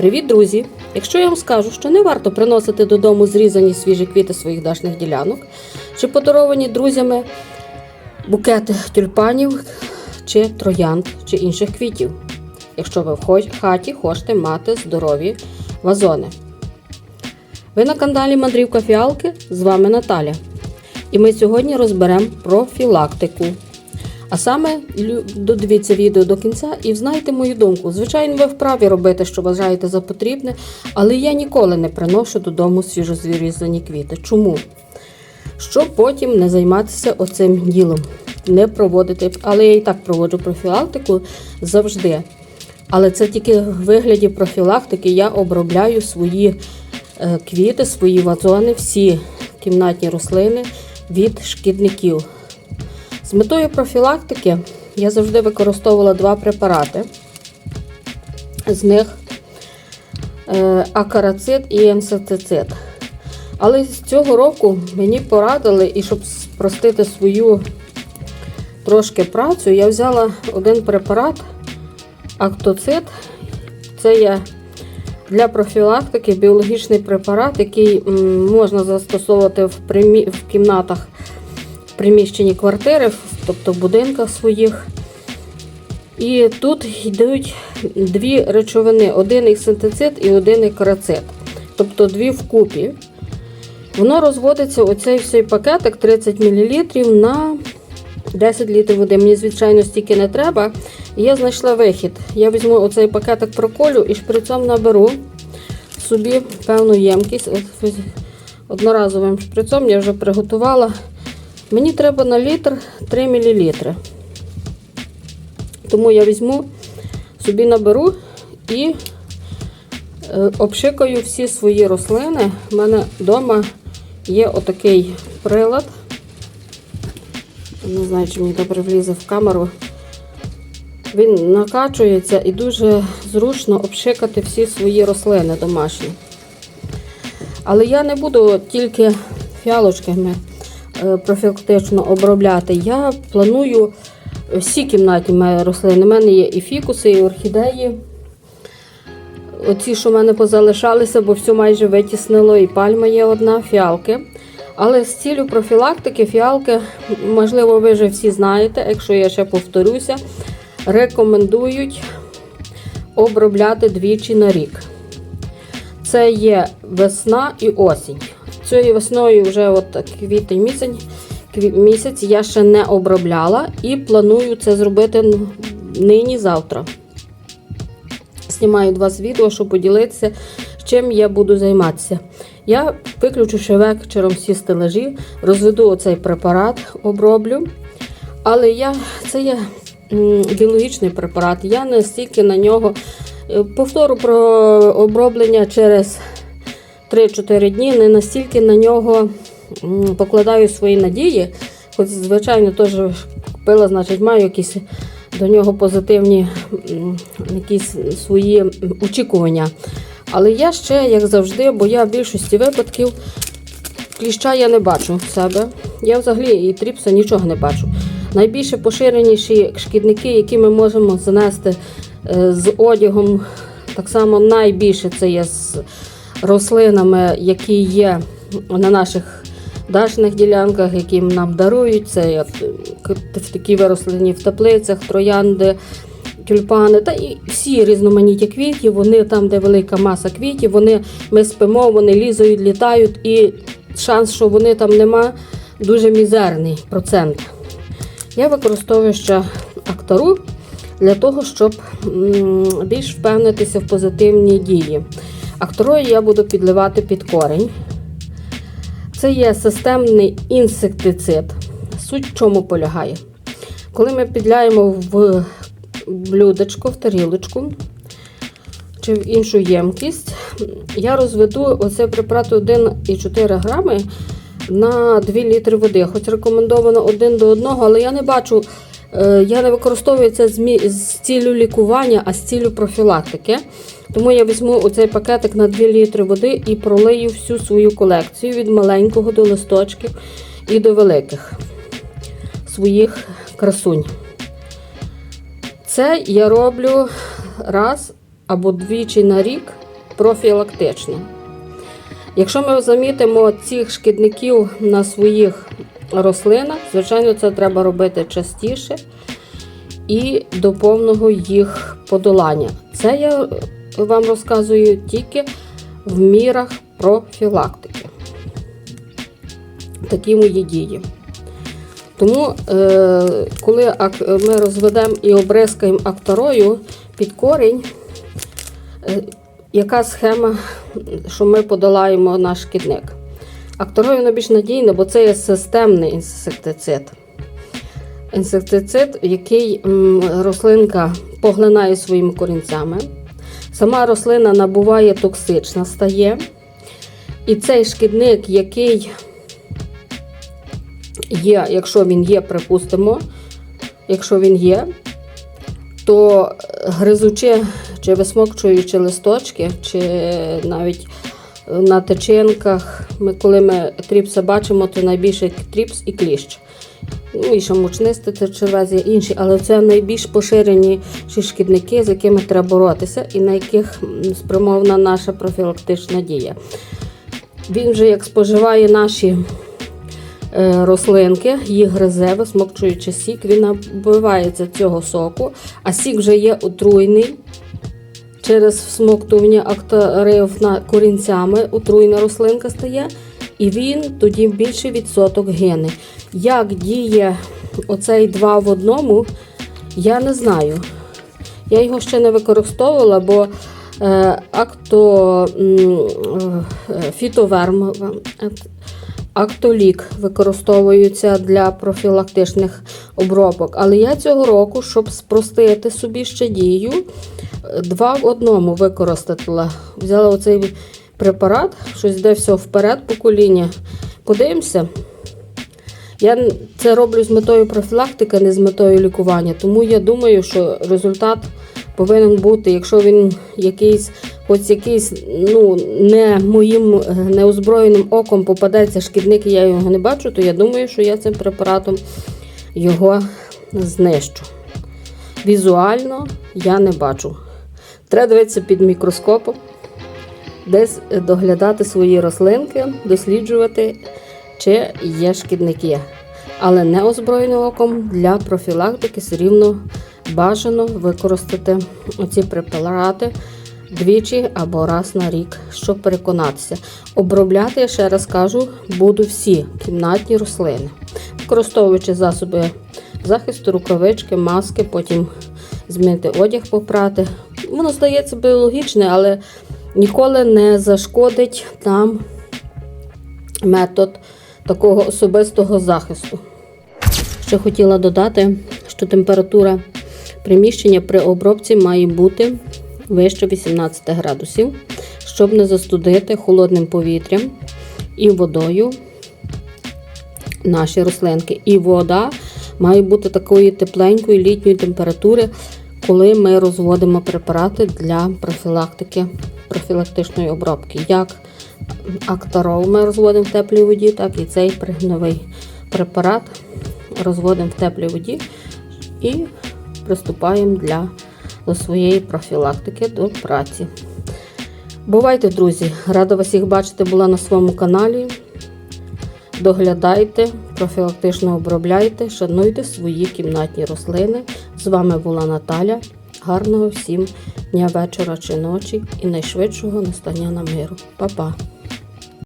Привіт, друзі! Якщо я вам скажу, що не варто приносити додому зрізані свіжі квіти своїх дачних ділянок, чи подаровані друзями букети тюльпанів, чи троянд, чи інших квітів, якщо ви в хаті хочете мати здорові вазони. Ви на каналі Мандрівка Фіалки, з вами Наталя. І ми сьогодні розберемо профілактику. А саме додивіться відео до кінця і взнайте мою думку. Звичайно, ви вправі робити, що вважаєте за потрібне, але я ніколи не приношу додому свіжозрізані квіти. Чому? Щоб потім не займатися оцим ділом, не проводити. Але я і так проводжу профілактику завжди. Але це тільки в вигляді профілактики я обробляю свої е, квіти, свої вазони, всі кімнатні рослини від шкідників. З метою профілактики я завжди використовувала два препарати. З них е, акарацид і енсетицид. Але з цього року мені порадили, і щоб спростити свою трошки працю, я взяла один препарат актоцид. Це є для профілактики біологічний препарат, який можна застосовувати в, кімнатах приміщенні квартири, тобто в будинках своїх. І тут йдуть дві речовини: один іксинтицид і один ікарацид. Тобто дві вкупі. Воно розводиться оцей всей пакетик 30 мл на 10 літрів води. Мені, звичайно, стільки не треба. Я знайшла вихід. Я візьму оцей пакетик проколю і шприцом наберу собі певну ємкість. Одноразовим шприцом я вже приготувала. Мені треба на літр 3 мл. Тому я візьму, собі наберу і е, обшикаю всі свої рослини. У мене вдома є отакий прилад. Не знаю, чи мені добре влізе в камеру. Він накачується і дуже зручно обшикати всі свої рослини домашні. Але я не буду тільки фіалочками профілактично обробляти. Я планую всі кімнатні рослини. У мене є і фікуси, і орхідеї. Оці, що в мене позалишалися, бо все майже витіснило, і пальма є одна, фіалки. Але з цілю профілактики фіалки, можливо, ви вже всі знаєте, якщо я ще повторюся, рекомендують обробляти двічі на рік. Це є весна і осінь. Цією весною вже от квітень місяць, місяць я ще не обробляла і планую це зробити ну, нині завтра. Знімаю два з відео, щоб поділитися, чим я буду займатися. Я виключу ще вечором всі стелажі, розведу оцей препарат, оброблю. Але я, це є біологічний препарат. Я не стільки на нього е, повторю про оброблення через 3-4 дні, не настільки на нього покладаю свої надії. Хоч, звичайно, теж купила, значить, маю якісь до нього позитивні якісь свої очікування. Але я ще, як завжди, бо я в більшості випадків кліща я не бачу в себе. Я взагалі і тріпса нічого не бачу. Найбільше поширеніші шкідники, які ми можемо занести е, з одягом, так само найбільше це є з рослинами, які є на наших дачних ділянках, які нам дарують. Це як такі вирослені в теплицях, троянди, тюльпани та і всі різноманітні квітів. Вони там, де велика маса квітів, вони ми спимо, вони лізають, літають, і шанс, що вони там нема, дуже мізерний процент. Я використовую ще актару для того, щоб більш впевнитися в позитивній дії. Акторою я буду підливати під корінь. Це є системний інсектицид. Суть в чому полягає? Коли ми підляємо в блюдечко, в тарілочку чи в іншу ємкість, я розведу оцей препарат 1,4 грами на 2 літри води. Хоч рекомендовано 1 до 1, але я не бачу, е, я не використовую це з цілю лікування, а з цілю профілактики. Тому я візьму оцей пакетик на 2 літри води і пролию всю свою колекцію від маленького до листочків і до великих своїх красунь. Це я роблю раз або двічі на рік профілактично. Якщо ми замітимо цих шкідників на своїх рослинах, звичайно, це треба робити частіше і до повного їх подолання. Це я вам розказую тільки в мірах профілактики. Такі мої дії. Тому, е, коли ми розведемо і обризкаємо акторою під корінь, е, яка схема, що ми подолаємо наш шкідник? Акторою найбільш надійне, бо це є системний інсектицид. Інсектицид, який рослинка поглинає своїми корінцями. Сама рослина набуває токсична стає. І цей шкідник, який є, якщо він є, припустимо, якщо він є, то гризучи чи висмокчуючи листочки, чи навіть на тичинках, ми, коли ми тріпса бачимо, то найбільше тріпс і кліщ. Ну і ще мучнисти, червезі, інші, але це найбільш поширені шкідники, з якими треба боротися, і на яких спрямована наша профілактична дія. Він вже як споживає наші е, рослинки, їх гризе, висмокчуючи сік, він набивається цього соку, а сік вже є отруйний. Через всмоктування акторів корінцями отруйна рослинка стає, і він тоді більший відсоток гине. Як діє оцей два в одному, я не знаю. Я його ще не використовувала, бо е, акто, е, фітоверм, актолік використовуються для профілактичних обробок. Але я цього року, щоб спростити собі ще дію, два в одному використала. Взяла оцей препарат, щось йде все вперед покоління. Подивимося. Я це роблю з метою профілактики, не з метою лікування. Тому я думаю, що результат повинен бути, якщо він якийсь, хоч якийсь, ну, не моїм неозброєним оком попадеться шкідник, і я його не бачу, то я думаю, що я цим препаратом його знищу. Візуально я не бачу. Треба дивитися під мікроскопом, десь доглядати свої рослинки, досліджувати, чи є шкідники. Але неозброєним оком для профілактики все рівно бажано використати оці препарати двічі або раз на рік, щоб переконатися. Обробляти, я ще раз кажу, буду всі кімнатні рослини, використовуючи засоби захисту, рукавички, маски, потім змінити одяг, попрати. Воно здається біологічне, але ніколи не зашкодить нам метод такого особистого захисту. Ще хотіла додати, що температура приміщення при обробці має бути вище 18 градусів, щоб не застудити холодним повітрям і водою наші рослинки. І вода має бути такої тепленької літньої температури, коли ми розводимо препарати для профілактики, профілактичної обробки. Як актарол ми розводимо в теплій воді, так і цей пригновий препарат розводимо в теплій воді і приступаємо для, до своєї профілактики до праці. Бувайте, друзі! Рада вас всіх бачити була на своєму каналі. Доглядайте, профілактично обробляйте, шануйте свої кімнатні рослини. З вами була Наталя. Гарного всім дня, вечора чи ночі і найшвидшого настання на миру. Па-па!